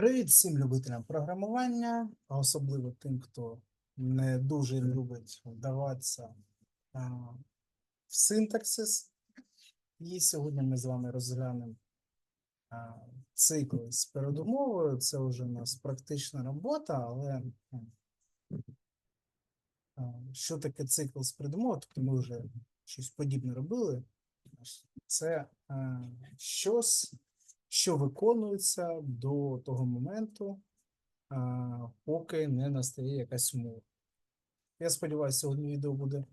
Привіт всім любителям програмування, а особливо тим, хто не дуже любить вдаватися а, в синтаксис. І сьогодні ми з вами розглянемо а, цикли з передумовою. Це вже у нас практична робота, але а, що таке цикл з передумовою? Тобто ми вже щось подібне робили. Це а, щось, що виконується до того моменту, поки не настає якась умова. Я сподіваюся, сьогодні відео буде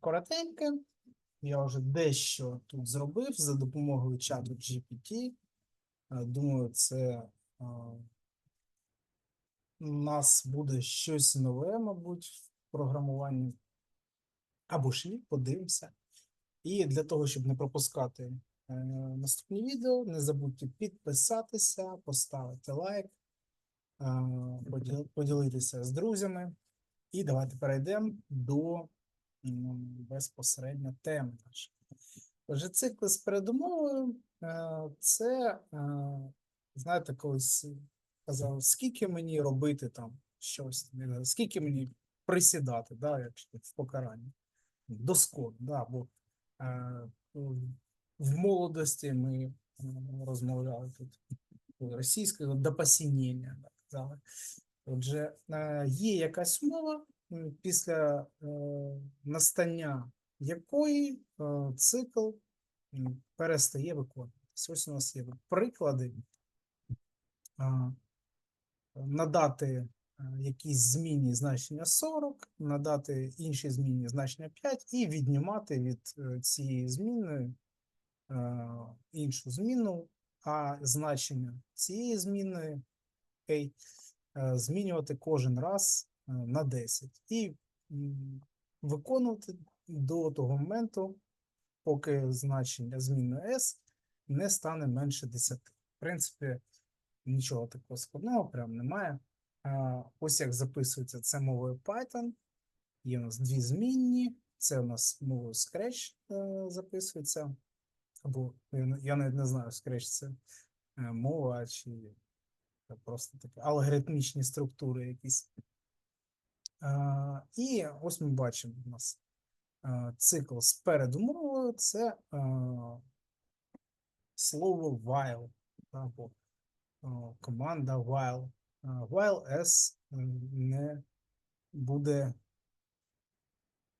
коротеньке. Я вже дещо тут зробив за допомогою чату GPT. Думаю, це у нас буде щось нове, мабуть, в програмуванні. Або ж ні, подивимося. І для того, щоб не пропускати е, наступні відео, не забудьте підписатися, поставити лайк, е, поділитися з друзями. І давайте перейдемо до безпосередньо теми. Отже, цикли з передумовою е, це, знаєте, колись казав, скільки мені робити там щось, скільки мені присідати, да, якщо в покаранні. Доскон, да, бо в молодості ми розмовляли тут російською до посінення, так казали. Отже, е, є якась умова, м, після е, настання якої е, цикл перестає виконуватися. Ось у нас є приклади. Надати якісь змінні значення 40, надати інші змінні значення 5 і віднімати від цієї зміни іншу зміну, а значення цієї зміни окей, е, змінювати кожен раз е, на 10 і виконувати до того моменту, поки значення зміни S не стане менше 10. В принципі, нічого такого складного прям немає. Ось як записується це мовою Python. Є у нас дві змінні. Це у нас мовою Scratch е, записується. Або я навіть не знаю, Scratch це е, мова чи просто таке алгоритмічні структури якісь. І ось ми бачимо у нас е, цикл з передумовою це е, слово while або е, команда while. Е, While s е, не буде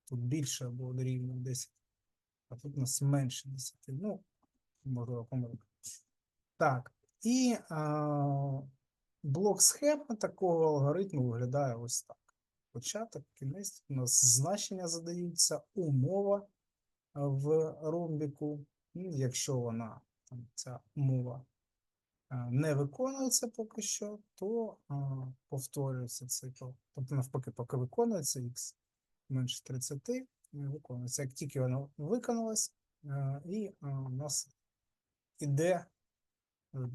тут більше або дорівнює 10, а тут у нас менше 10. Ну, можливо, помилка. Так, і а, блок схеми такого алгоритму виглядає ось так. Початок, кінець, у нас значення задаються, умова в ромбіку. Ну, якщо вона там, ця умова не виконується поки що, то а, повторюється цикл. Тобто, навпаки, поки виконується x менше 30, не виконується. Як тільки воно виконалось, і а, у нас іде е,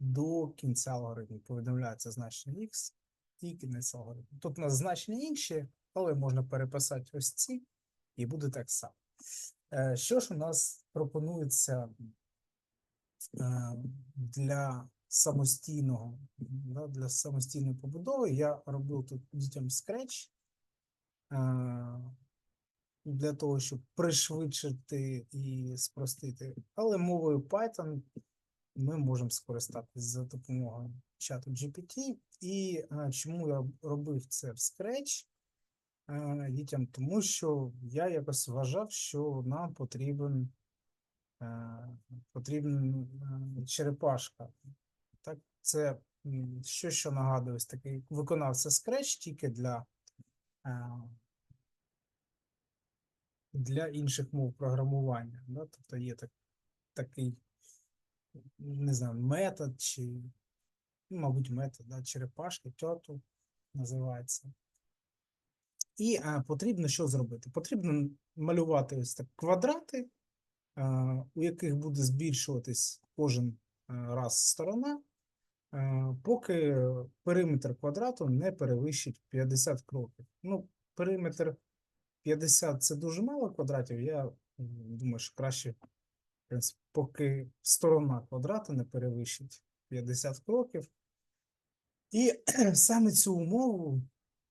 до кінця алгоритму. Повідомляється значення x і кінець алгоритму. Тут у нас значення інші, але можна переписати ось ці, і буде так само. Е, Що ж у нас пропонується е, для самостійного, для самостійної побудови? Я робив тут дітям Scratch е, для того, щоб пришвидшити і спростити. Але мовою Python ми можемо скористатися за допомогою чату GPT. І е, чому я робив це в Scratch е, дітям? Тому що я якось вважав, що нам потрібен потрібен е, черепашка. Так, це що, що нагадує, такий виконавця Scratch тільки для, е, для інших мов програмування. Да? Тобто є так, такий не знаю, метод чи, ну, мабуть, метод, да, черепашка, тьоту називається. І а, потрібно що зробити? Потрібно малювати ось так квадрати, а, у яких буде збільшуватись кожен а, раз сторона, а, поки периметр квадрату не перевищить 50 кроків. Ну, периметр 50 це дуже мало квадратів. Я думаю, що краще в принципі, поки сторона квадрата не перевищить 50 кроків. І саме цю умову,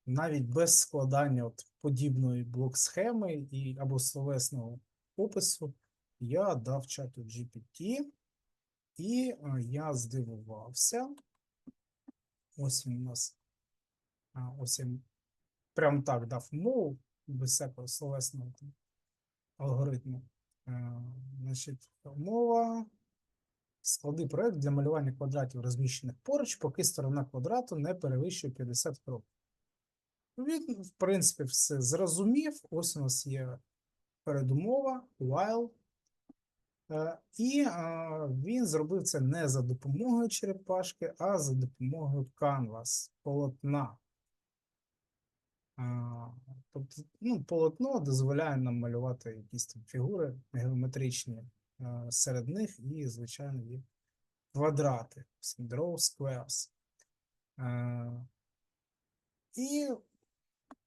навіть без складання от подібної блок-схеми і, або словесного опису, я дав чату GPT, і я здивувався. Ось він у нас. Ось я прям так дав умову, без всякого словесного алгоритму. Е, Значить, умова. Склади проект для малювання квадратів, розміщених поруч, поки сторона квадрату не перевищує 50 кроків. Він, в принципі, все зрозумів. Ось у нас є передумова, while. Е, І е, він зробив це не за допомогою черепашки, а за допомогою Canvas, полотна. Тобто, ну, полотно дозволяє нам малювати якісь там фігури геометричні е, серед них, і, звичайно, є квадрати, draw squares. Е, І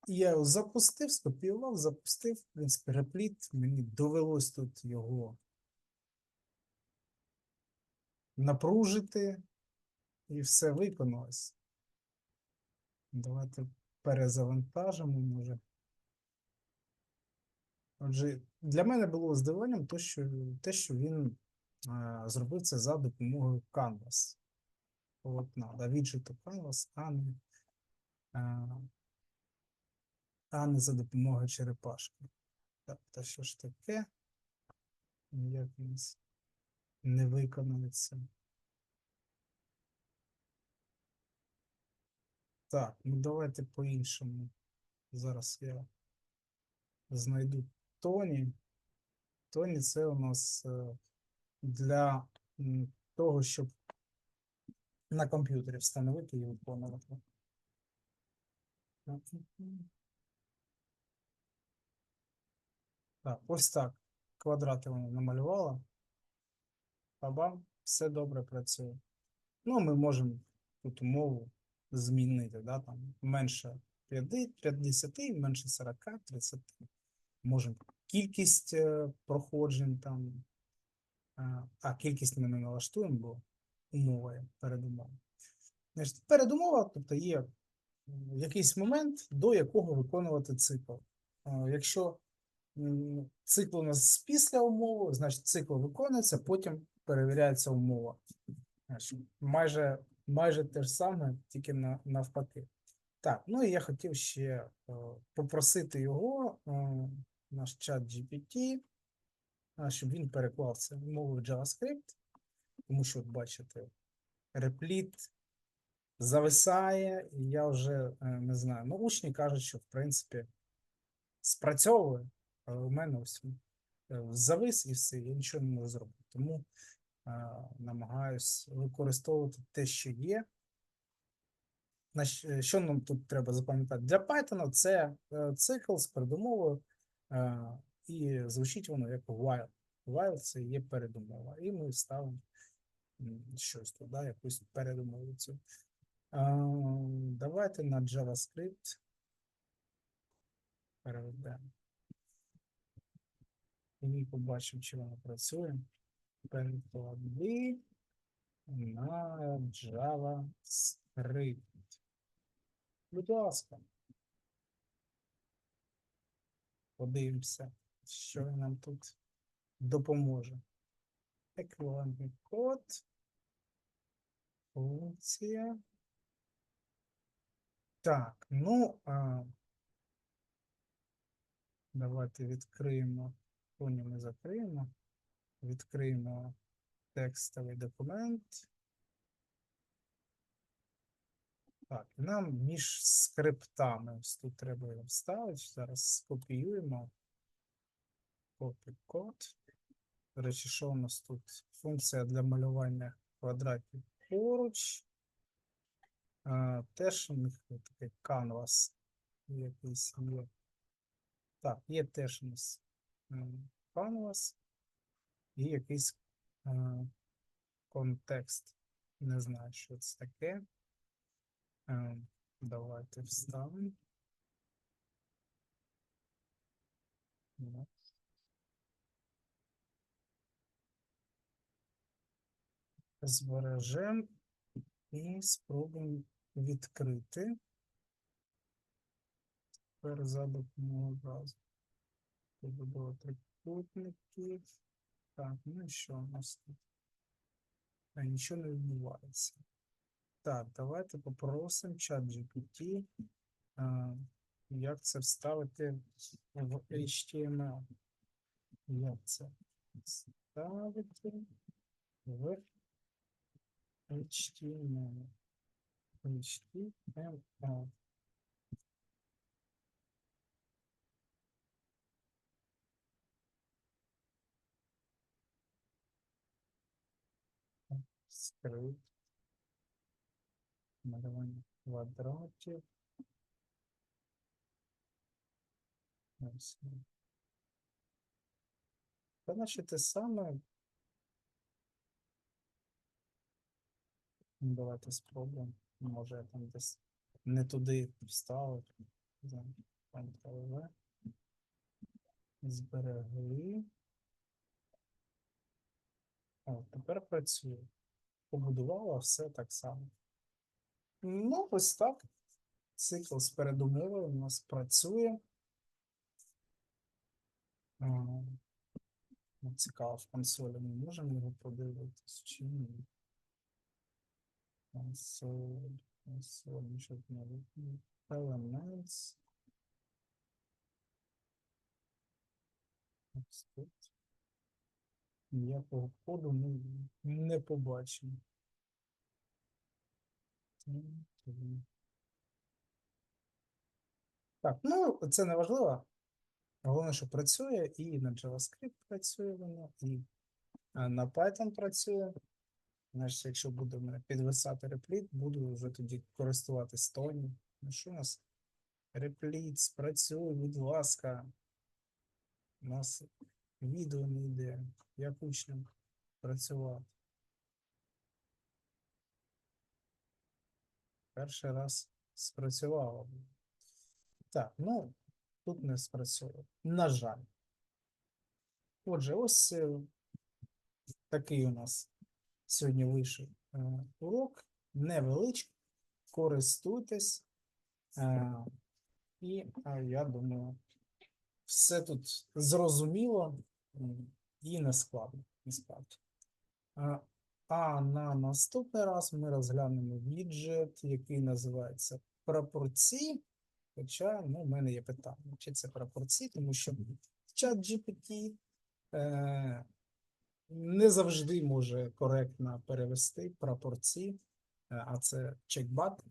я його запустив, скопіював, запустив, в принципі, репліт. Мені довелось тут його напружити, і все виконалось. Давайте перезавантажимо, може. Отже, для мене було здивуванням то, що, те, що він а, зробив це за допомогою Canvas. Полотна, да, віджиту Canvas, а не, а, а не за допомогою черепашки. Так, та що ж таке? Як у нас не виконується? Так, ну давайте по-іншому. Зараз я знайду Тоні. Тоні це у нас е, для того, щоб на комп'ютері встановити і виконувати. Так, ось так. Квадрати вона намалювала. Бабам, все добре працює. Ну, ми можемо тут умову змінити, да, там менше 50, 50, менше 40, 30. Можемо кількість е, проходжень там, е, а кількість ми не налаштуємо, бо умова є передумова. Значить, передумова, тобто є якийсь момент, до якого виконувати цикл. Е, Якщо цикл у нас після умови, значить цикл виконується, потім перевіряється умова. Значить, майже, майже те ж саме, тільки на, навпаки. Так, ну і я хотів ще попросити його, наш чат GPT, щоб він переклав це в мову JavaScript, тому що, бачите, репліт зависає, і я вже е, не знаю. Ну, учні кажуть, що в принципі спрацьовує, але у мене ось е, завис і все, я нічого не можу зробити. Тому е, намагаюсь використовувати те, що є. Що нам тут треба запам'ятати? Для Python це цикл з передумовою, і звучить воно як while. While це є передумова. І ми ставимо щось туди, якусь передумову цю. Е, Давайте на JavaScript переведемо. І побачимо, чи воно працює. Переклади на JavaScript. Будь ласка. Подивимося, що нам тут допоможе. Еквівалентний код. Функція. Так, ну, а, давайте відкриємо. Тоні ми закриємо. Відкриємо текстовий документ. Так, нам між скриптами. Ось тут треба його вставити. Зараз скопіюємо. Copy код. До речі, що у нас тут? Функція для малювання квадратів поруч. А, теж у них такий canvas якийсь є. Так, є теж у нас canvas і якийсь е, контекст. Не знаю, що це таке. Е, Давайте вставимо. Збережемо І спробуємо відкрити. Тепер за допомогою браузера. Побудова трикутників. Так, ну і що у нас тут? А, нічого не відбувається. Так, давайте попросимо чат GPT, як це вставити в HTML. Як це вставити в HTML. HTML. Скрипт. Малювання квадратів. Та наче те саме. Давайте спробуємо. Може я там десь не туди вставив. Ctrl-V. Зберегли. О, тепер працює. Побудувала все так само. Ну, ось так. Цикл з передумовою у нас працює. Ну, Цікаво, в консолі ми можемо його подивитись чи ні. Консоль, консоль, нічого не. Elements. Ніякого коду ми не побачимо. Так, ну це не важливо. Головне, що працює, і на JavaScript працює воно, і на Python працює. Значить, якщо буде мене підвисати репліт, буду вже тоді користуватись Тоні. Ну що у нас? Репліт, спрацює, будь ласка. У нас відео не йде. Як учням працювати. Перший раз спрацювало. Так, ну, тут не спрацює. На жаль. Отже, ось е, такий у нас сьогодні вийшов е, урок. Невеличкий. Користуйтесь. Е, І я думаю, все тут зрозуміло і не складно, насправді. А, на наступний раз ми розглянемо віджит, який називається прапорці. Хоча ну, в мене є питання, чи це прапорці, тому що чат GPT е, не завжди може коректно перевести прапорці, е, а це чекбат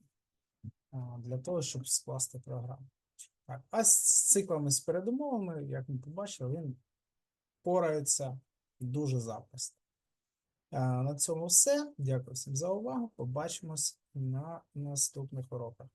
а, для того, щоб скласти програму. Так, а з циклами з передумовами, як ми побачили, він порається дуже запросто. На цьому все. Дякую всім за увагу. Побачимось на наступних уроках.